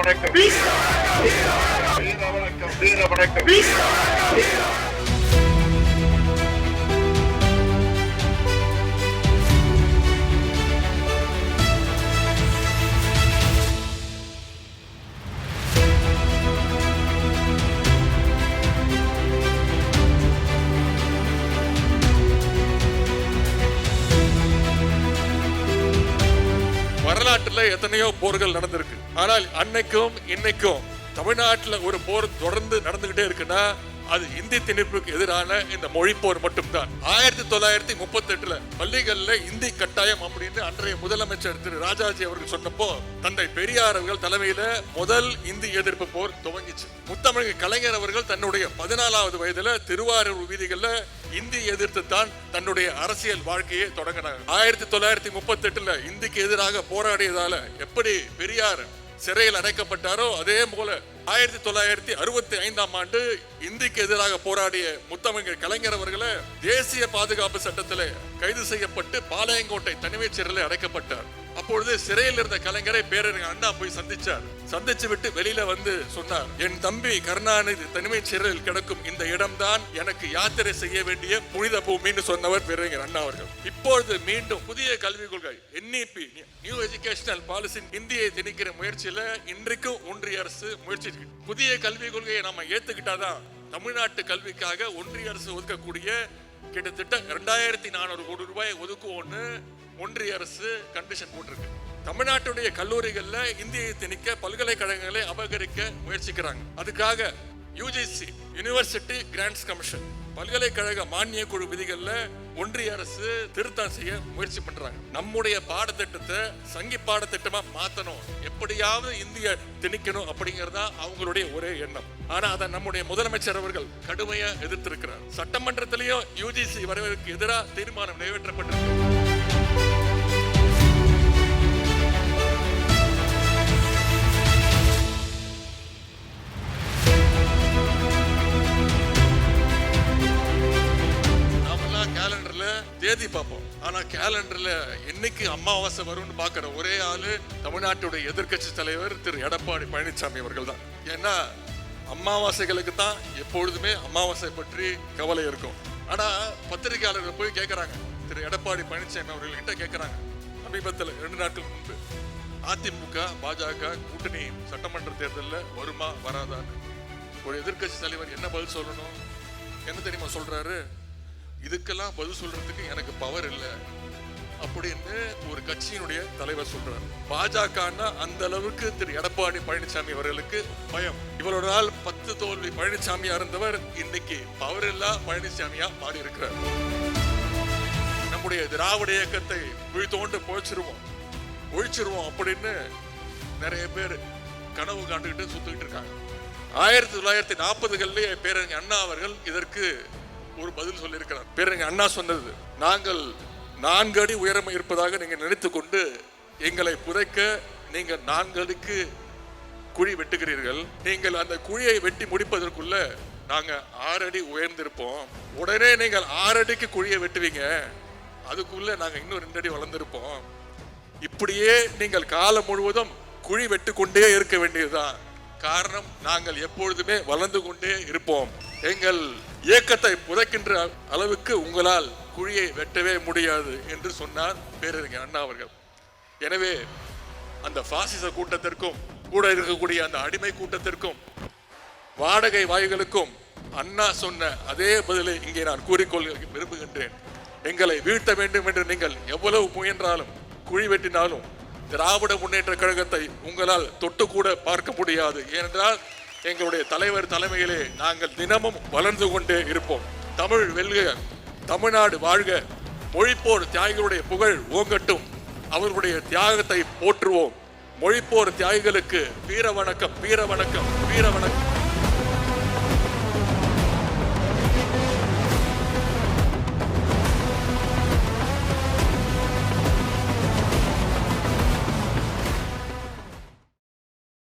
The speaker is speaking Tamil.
வணக்கம் வீர வணக்கம் வீர வணக்கம் வரலாற்றுல எத்தனையோ போர்கள் நடந்திருக்கு. ஆனால் அன்னைக்கும் இன்னைக்கும் தமிழ்நாட்டில் ஒரு போர் தொடர்ந்து நடந்துகிட்டே இருக்குன்னா அது இந்தி திணிப்புக்கு எதிரான இந்த மொழி போர் மட்டும்தான். ஆயிரத்தி தொள்ளாயிரத்தி முப்பத்தி எட்டுல பள்ளிகள்ல இந்தி கட்டாயம் அப்படின்னு அன்றைய முதலமைச்சர் திரு ராஜாஜி அவர்கள் சொன்னப்போ தந்தை பெரியார் அவர்கள் தலைமையில முதல் இந்தி எதிர்ப்பு போர் துவங்கிச்சு. முத்தமிழ் கலைஞர் அவர்கள் தன்னுடைய பதினாலாவது வயதுல திருவாரூர் வீதிகளில் இந்தி எதிர்த்து தான் தன்னுடைய அரசியல் வாழ்க்கையை தொடங்கினார். ஆயிரத்தி தொள்ளாயிரத்தி முப்பத்தி எட்டுல இந்திக்கு எதிராக போராடியதால எப்படி பெரியார் சிறையில் அடைக்கப்பட்டாரோ அதே போல ஆயிரத்தி தொள்ளாயிரத்தி அறுபத்தி ஐந்தாம் ஆண்டு இந்திக்கு எதிராக போராடிய முத்தமிழர் கலைஞர் அவர்களை தேசிய பாதுகாப்பு சட்டத்தில் கைது செய்யப்பட்டு பாளையங்கோட்டை தனிமைச் சிறையில் அடைக்கப்பட்டார். அப்பொழுது சிறையில் இருந்த கலைஞரை பேரறிஞர் அண்ணா போய் சந்திச்சார். சந்திச்சு விட்டு வெளியில வந்து சொன்னார் என் தம்பி கருணாநிதி தனிமை சிறையில் கிடக்கும் இந்த இடம்தான் எனக்கு யாத்திரை செய்ய வேண்டிய புனித பூமின்னு சொன்னவர் பேரறிஞர் அண்ணா அவர்கள். இப்பொழுது மீண்டும் புதிய கல்விக் கொள்கை என்இபி நியூ எஜுகேஷனல் பாலிசி இந்தியை திணிக்கிற முயற்சியில இன்றைக்கும் ஒன்றிய அரசு முயற்சி புதிய கல்விக் கொள்கையை நம்ம ஏத்துக்கிட்டாதான் தமிழ்நாட்டு கல்விக்காக ஒன்றிய அரசு ஒதுக்கக்கூடிய கிட்டத்தட்ட ரெண்டாயிரத்தி நானூறு கோடி ரூபாய் ஒதுக்குவோன்னு ஒன்றிய அரசு கண்டிஷன் போட்டிருக்கு. தமிழ்நாட்டுடைய கல்லூரிகளில் இந்தியை திணிக்க பல்கலைக்கழகங்களை அபகரிக்க முயற்சிக்கிறாங்க. அதுக்காக யூஜிசி யுனிவர்சிட்டி கிராண்ட்ஸ் கமிஷன் பல்கலைக்கழக மானிய குழு விதிகளில் ஒன்றிய அரசு திருத்தம் செய்ய முயற்சி பண்றாங்க. நம்முடைய பாடத்திட்டத்தை சங்கி பாடத்திட்டமா மாத்தணும். எப்படியாவது இந்திய திணிக்கணும் அப்படிங்கறதா அவங்களுடைய ஒரே எண்ணம். ஆனா அதை நம்முடைய முதலமைச்சர் அவர்கள் கடுமையா எதிர்த்திருக்கிறார். சட்டமன்றத்திலையும் யூஜிசி வரவேற்கு எதிராக தீர்மானம் நிறைவேற்றப்பட்டிருக்கு. தேதி பார்ப்போம். ஆனால் கேலண்டரில் என்னைக்கு அமாவாசை வரும்னு பார்க்குற ஒரே ஆள் தமிழ்நாட்டுடைய எதிர்க்கட்சி தலைவர் திரு. எடப்பாடி பழனிசாமி அவர்கள் தான். ஏன்னா அமாவாசைகளுக்கு தான் எப்பொழுதுமே அமாவாசை பற்றி கவலை இருக்கும். ஆனால் பத்திரிகையாளர்கள் போய் கேட்குறாங்க திரு. எடப்பாடி பழனிசாமி அவர்கள்கிட்ட கேட்குறாங்க சமீபத்தில் ரெண்டு நாட்கள் முன்பு அதிமுக பாஜக கூட்டணி சட்டமன்ற தேர்தலில் வருமா வராதான்னு. ஒரு எதிர்க்கட்சி தலைவர் என்ன பதில் சொல்லணும்? என்ன தெரியுமா சொல்றாரு? இதுக்கெல்லாம் பதில் சொல்றதுக்கு எனக்கு பவர் இல்லை அப்படின்னு ஒரு கட்சியினுடைய தலைவர் சொல்றார். பாஜகன்னா அந்த அளவுக்கு திரு எடப்பாடி பழனிசாமி அவர்களுக்கு பயம். இவரோட நாள் பத்து தோல்வி பழனிசாமியா இருந்தவர் இன்னைக்கு பவர் இல்லா பழனிசாமியா மாறி இருக்கிறார் நம்முடைய திராவிட இயக்கத்தை விழித்தோண்டு போச்சிருவோம் ஒழிச்சிருவோம் அப்படின்னு நிறைய பேர் கனவு காண்டுகிட்டு சுத்திக்கிட்டு இருக்காங்க. ஆயிரத்தி தொள்ளாயிரத்தி நாற்பதுகளிலே பேரறிஞர் அண்ணா அவர்கள் இதற்கு ஒரு பதில் சொல்லியிருக்கிறார். பிறகு அண்ணா சொன்னது நாங்கள் நான்கு அடி உயரம் இருப்பதாக நீங்கள் நினைத்து கொண்டு எங்களை புதைக்க நீங்கள் நான்கு அடிக்கு குழி வெட்டுகிறீர்கள். நீங்கள் அந்த குழியை வெட்டி முடிப்பதற்குள்ள நாங்கள் ஆறு அடி உயர்ந்திருப்போம். உடனே நீங்கள் ஆறு அடிக்கு குழியை வெட்டுவீங்க. அதுக்குள்ளே நாங்கள் இன்னும் ரெண்டு அடி வளர்ந்துருப்போம். இப்படியே நீங்கள் காலம் முழுவதும் குழி வெட்டு கொண்டே இருக்க வேண்டியதுதான். காரணம் நாங்கள் எப்பொழுதுமே வளர்ந்து கொண்டே இருப்போம். எங்கள் இயக்கத்தை புதைக்கின்ற அளவுக்கு உங்களால் குழியை வெட்டவே முடியாது என்று சொன்னார் பேரறிஞர் அண்ணா அவர்கள். எனவே அந்த பாசிச கூட்டத்திற்கும் கூட இருக்கக்கூடிய அந்த அடிமை கூட்டத்திற்கும் வாடகை வாய்களுக்கும் அண்ணா சொன்ன அதே பதிலை இங்கே நான் கூறிக்கொள்ள விரும்புகின்றேன். எங்களை வீழ்த்த வேண்டும் என்று நீங்கள் எவ்வளவு முயன்றாலும் குழி வெட்டினாலும் திராவிட முன்னேற்ற கழகத்தை உங்களால் தொட்டுக்கூட பார்க்க முடியாது. ஏனென்றால் எங்களுடைய தலைவர் தலைமையிலே நாங்கள் தினமும் வளர்ந்து கொண்டே இருப்போம். தமிழ் வெல்க தமிழ்நாடு வாழ்க. மொழிப்போர் தியாகிகளுடைய புகழ் ஓங்கட்டும். அவர்களுடைய தியாகத்தை போற்றுவோம். மொழிப்போர் தியாகிகளுக்கு வீர வணக்கம் வீர வணக்கம் வீர வணக்கம்.